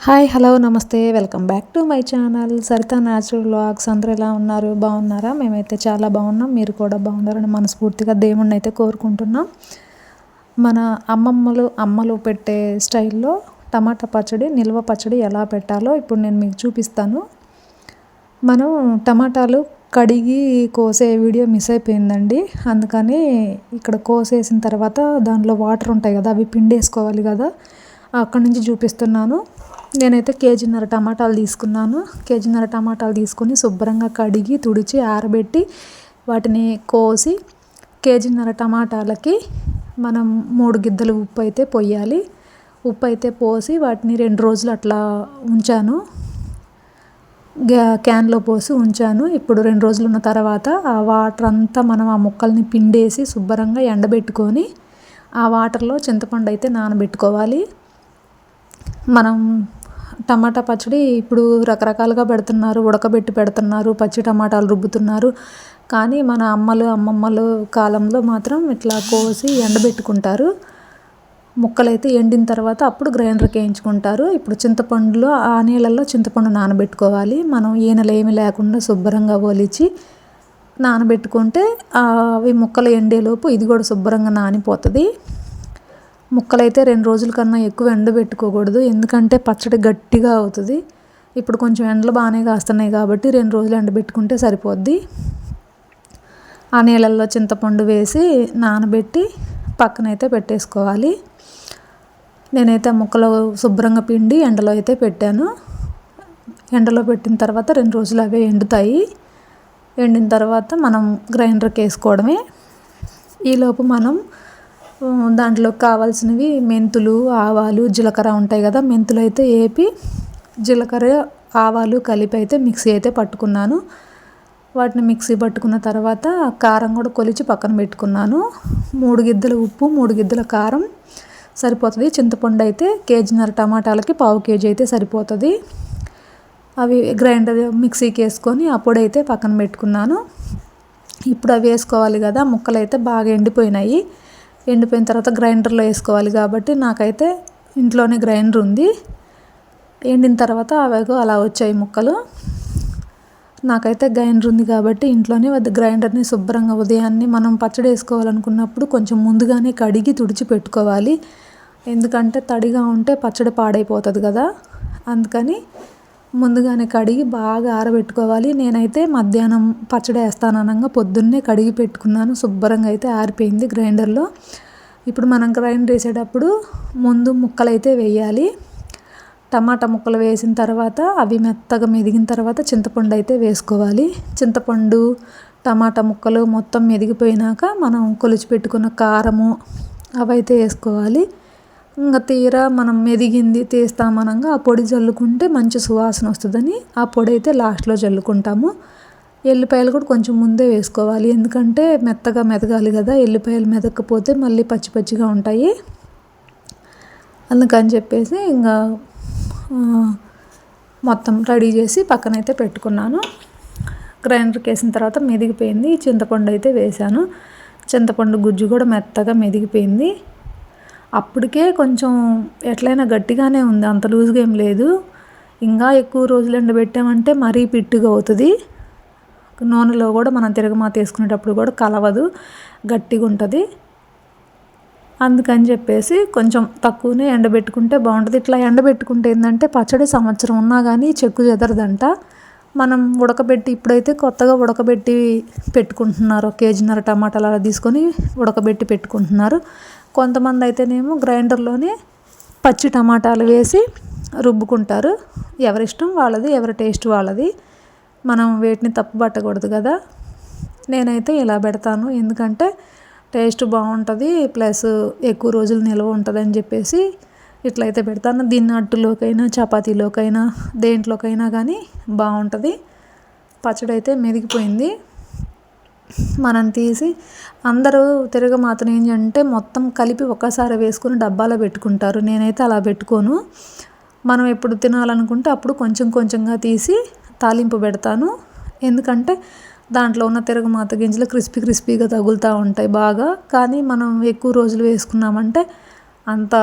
Hi hello నమస్తే welcome back to my channel. Saritha natural vlogs. అందరూ ఎలా ఉన్నారు? బాగున్నారా? మేమైతే చాలా బాగున్నాం. మీరు కూడా బాగున్నారని మనస్ఫూర్తిగా దేవుణ్ణి అయితే కోరుకుంటున్నాం. మన అమ్మమ్మలు అమ్మలు పెట్టే స్టైల్లో టమాటా పచ్చడి నిల్వ పచ్చడి ఎలా పెట్టాలో ఇప్పుడు నేను మీకు చూపిస్తాను. మనం టమాటాలు కడిగి కోసే వీడియో మిస్ అయిపోయిందండి. అందుకని ఇక్కడ కోసేసిన తర్వాత దానిలో వాటర్ ఉంటాయి కదా అవి పిండేసుకోవాలి కదా. అక్కడి నుంచి చూపిస్తున్నాను. నేనైతే కేజీన్నర టమాటాలు తీసుకున్నాను. కేజీన్నర టమాటాలు తీసుకొని శుభ్రంగా కడిగి తుడిచి ఆరబెట్టి వాటిని కోసి కేజీన్నర టమాటాలకి మనం మూడు గిద్దలు ఉప్పు అయితే పొయ్యాలి. ఉప్పు అయితే పోసి వాటిని రెండు రోజులు అట్లా ఉంచాను. క్యాన్లో పోసి ఉంచాను. ఇప్పుడు రెండు రోజులు ఉన్న తర్వాత ఆ వాటర్ అంతా మనం ఆ ముక్కల్ని పిండేసి శుభ్రంగా ఎండబెట్టుకొని ఆ వాటర్లో చింతపండు అయితే నానబెట్టుకోవాలి. మనం టమాటా పచ్చడి ఇప్పుడు రకరకాలుగా పెడుతున్నారు ఉడకబెట్టి పెడుతున్నారు పచ్చి టమాటాలు రుబ్బుతున్నారు. కానీ మన అమ్మలు అమ్మమ్మలు కాలంలో మాత్రం ఇట్లా కోసి ఎండబెట్టుకుంటారు. ముక్కలైతే ఎండిన తర్వాత అప్పుడు గ్రైండర్కి వేయించుకుంటారు. ఇప్పుడు చింతపండులో ఆ నీళ్ళల్లో చింతపండు నానబెట్టుకోవాలి. మనం ఈనెలు ఏమి లేకుండా శుభ్రంగా ఒలిచి నానబెట్టుకుంటే అవి ముక్కలు ఎండేలోపు ఇది కూడా శుభ్రంగా నానిపోతుంది. ముక్కలైతే రెండు రోజుల కన్నా ఎక్కువ ఎండబెట్టుకోకూడదు ఎందుకంటే పచ్చడి గట్టిగా అవుతుంది. ఇప్పుడు కొంచెం ఎండలు బాగానే కాస్తున్నాయి కాబట్టి రెండు రోజులు ఎండబెట్టుకుంటే సరిపోద్ది. ఆ నీళ్ళల్లో చింతపండు వేసి నానబెట్టి పక్కనైతే పెట్టేసుకోవాలి. నేనైతే ముక్కలు శుభ్రంగా పిండి ఎండలో అయితే పెట్టాను. ఎండలో పెట్టిన తర్వాత రెండు రోజులు అవే ఎండుతాయి. ఎండిన తర్వాత మనం గ్రైండర్కి వేసుకోవడమే. ఈలోపు మనం దాంట్లోకి కావాల్సినవి మెంతులు ఆవాలు జీలకర్ర ఉంటాయి కదా మెంతులు అయితే వేపి జీలకర్ర ఆవాలు కలిపి అయితే మిక్సీ అయితే పట్టుకున్నాను. వాటిని మిక్సీ పట్టుకున్న తర్వాత కారం కూడా కొలిచి పక్కన పెట్టుకున్నాను. మూడు గిద్దల ఉప్పు మూడు గిద్దల కారం సరిపోతుంది. చింతపండు అయితే కేజీన్నర టమాటాలకి పావు కేజీ అయితే సరిపోతుంది. అవి గ్రైండర్ మిక్సీకి వేసుకొని అప్పుడైతే పక్కన పెట్టుకున్నాను. ఇప్పుడు అవి వేసుకోవాలి కదా ముక్కలు అయితే బాగా ఎండిపోయినాయి. ఎండిపోయిన తర్వాత గ్రైండర్లో వేసుకోవాలి కాబట్టి నాకైతే ఇంట్లోనే గ్రైండర్ ఉంది. ఎండిన తర్వాత అవేగో అలా వచ్చాయి ముక్కలు. నాకైతే గ్రైండర్ ఉంది కాబట్టి ఇంట్లోనే గ్రైండర్ని శుభ్రంగా ఉదయాన్నే మనం పచ్చడి వేసుకోవాలనుకున్నప్పుడు కొంచెం ముందుగానే కడిగి తుడిచి పెట్టుకోవాలి. ఎందుకంటే తడిగా ఉంటే పచ్చడి పాడైపోతుంది కదా. అందుకని ముందుగానే కడిగి బాగా ఆరబెట్టుకోవాలి. నేనైతే మధ్యాహ్నం పచ్చడి వేస్తాను అనగా పొద్దున్నే కడిగి పెట్టుకున్నాను. శుభ్రంగా అయితే ఆరిపోయింది గ్రైండర్లో. ఇప్పుడు మనం గ్రైండర్ వేసేటప్పుడు ముందు ముక్కలు అయితే వేయాలి. టమాటా ముక్కలు వేసిన తర్వాత అవి మెత్తగా మెదిగిన తర్వాత చింతపండు అయితే వేసుకోవాలి. చింతపండు టమాటా ముక్కలు మొత్తం మెదిగిపోయినాక మనం కొలిచి పెట్టుకున్న కారము అవైతే వేసుకోవాలి. ఇంకా తీరా మనం మెదిగింది తీస్తామనగా ఆ పొడి చల్లుకుంటే మంచి సువాసన వస్తుందని ఆ పొడి అయితే లాస్ట్లో చల్లుకుంటాము ఎల్లిపాయలు కూడా కొంచెం ముందే వేసుకోవాలి. ఎందుకంటే మెత్తగా మెదగాలి కదా ఎల్లిపాయలు మెదకపోతే మళ్ళీ పచ్చి పచ్చిగా ఉంటాయి. అందుకని చెప్పేసి ఇంకా మొత్తం రెడీ చేసి పక్కనైతే పెట్టుకున్నాను. గ్రైండర్కి వేసిన తర్వాత మెదిగిపోయింది. చింతపండు అయితే వేశాను. చింతపండు గుజ్జు కూడా మెత్తగా మెదిగిపోయింది. అప్పటికే కొంచెం ఎట్లయినా గట్టిగానే ఉంది. అంత లూజ్గా ఏం లేదు. ఇంకా ఎక్కువ రోజులు ఎండబెట్టామంటే మరీ పిట్టుగా అవుతుంది. నూనెలో కూడా మనం తిరగమాత వేసుకునేటప్పుడు కూడా కలవదు. గట్టిగా ఉంటుంది. అందుకని చెప్పేసి కొంచెం తక్కువనే ఎండబెట్టుకుంటే బాగుంటుంది. ఇట్లా ఎండబెట్టుకుంటే ఏంటంటే పచ్చడి సంవత్సరం ఉన్నా కానీ చెక్కు చెదరదంట. మనం ఉడకబెట్టి ఇప్పుడైతే కొత్తగా ఉడకబెట్టి పెట్టుకుంటున్నారు. కేజీన్నర టమాటాలు అలా తీసుకొని ఉడకబెట్టి పెట్టుకుంటున్నారు. కొంతమంది అయితేనేమో గ్రైండర్లోనే పచ్చి టమాటాలు వేసి రుబ్బుకుంటారు. ఎవరిష్టం వాళ్ళది ఎవరి టేస్ట్ వాళ్ళది. మనం వేటిని తప్పు పట్టకూడదు కదా. నేనైతే ఇలా పెడతాను. ఎందుకంటే టేస్ట్ బాగుంటుంది ప్లస్ ఎక్కువ రోజులు నిల్వ ఉంటుందని చెప్పేసి ఇట్లయితే పెడతాను. దీన్ని అట్టులోకైనా చపాతీలోకైనా దేంట్లోకైనా కానీ బాగుంటుంది పచ్చడి అయితే మెదిగిపోయింది. మనం తీసి అందరూ తిరగమాతను ఏంటంటే మొత్తం కలిపి ఒక్కసారి వేసుకొని డబ్బాలో పెట్టుకుంటారు. నేనైతే అలా పెట్టుకోను. మనం ఎప్పుడు తినాలనుకుంటే అప్పుడు కొంచెం కొంచెంగా తీసి తాలింపు పెడతాను. ఎందుకంటే దాంట్లో ఉన్న తిరగమాత గింజలు క్రిస్పీ క్రిస్పీగా తగులుతూ ఉంటాయి బాగా. కానీ మనం ఎక్కువ రోజులు వేసుకున్నామంటే అంత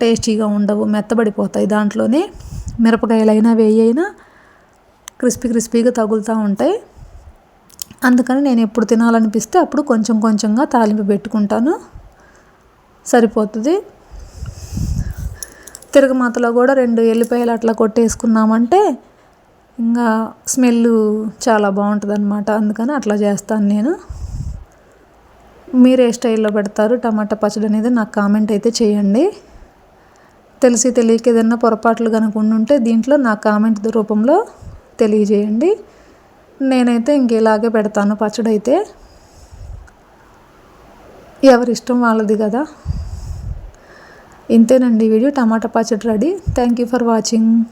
టేస్టీగా ఉండవు మెత్తబడిపోతాయి. దాంట్లోనే మిరపకాయలైనా వేయైనా క్రిస్పీ క్రిస్పీగా తగులుతూ ఉంటాయి. అందుకని నేను ఎప్పుడు తినాలనిపిస్తే అప్పుడు కొంచెం కొంచెంగా తాలింపు పెట్టుకుంటాను. సరిపోతుంది. తిరగమాతలో కూడా రెండు ఎల్లిపాయలు అట్లా కొట్టేసుకున్నామంటే ఇంకా స్మెల్ చాలా బాగుంటుంది అనమాట అందుకని అట్లా చేస్తాను నేను. మీరు ఏ స్టైల్లో పెడతారు. టమాటా పచ్చడి అనేది నాకు కామెంట్ అయితే చేయండి. తెలిసి తెలియక ఏదైనా పొరపాట్లు కనుక ఉండుంటే దీంట్లో నా కామెంట్ రూపంలో తెలియజేయండి. నేనైతే ఇంకేలాగే పెడతాను పచ్చడి అయితే. ఎవరి ఇష్టం వాళ్ళది కదా. ఇంతేనండి వీడియో. టమాటా పచ్చడి ready. Thank you for watching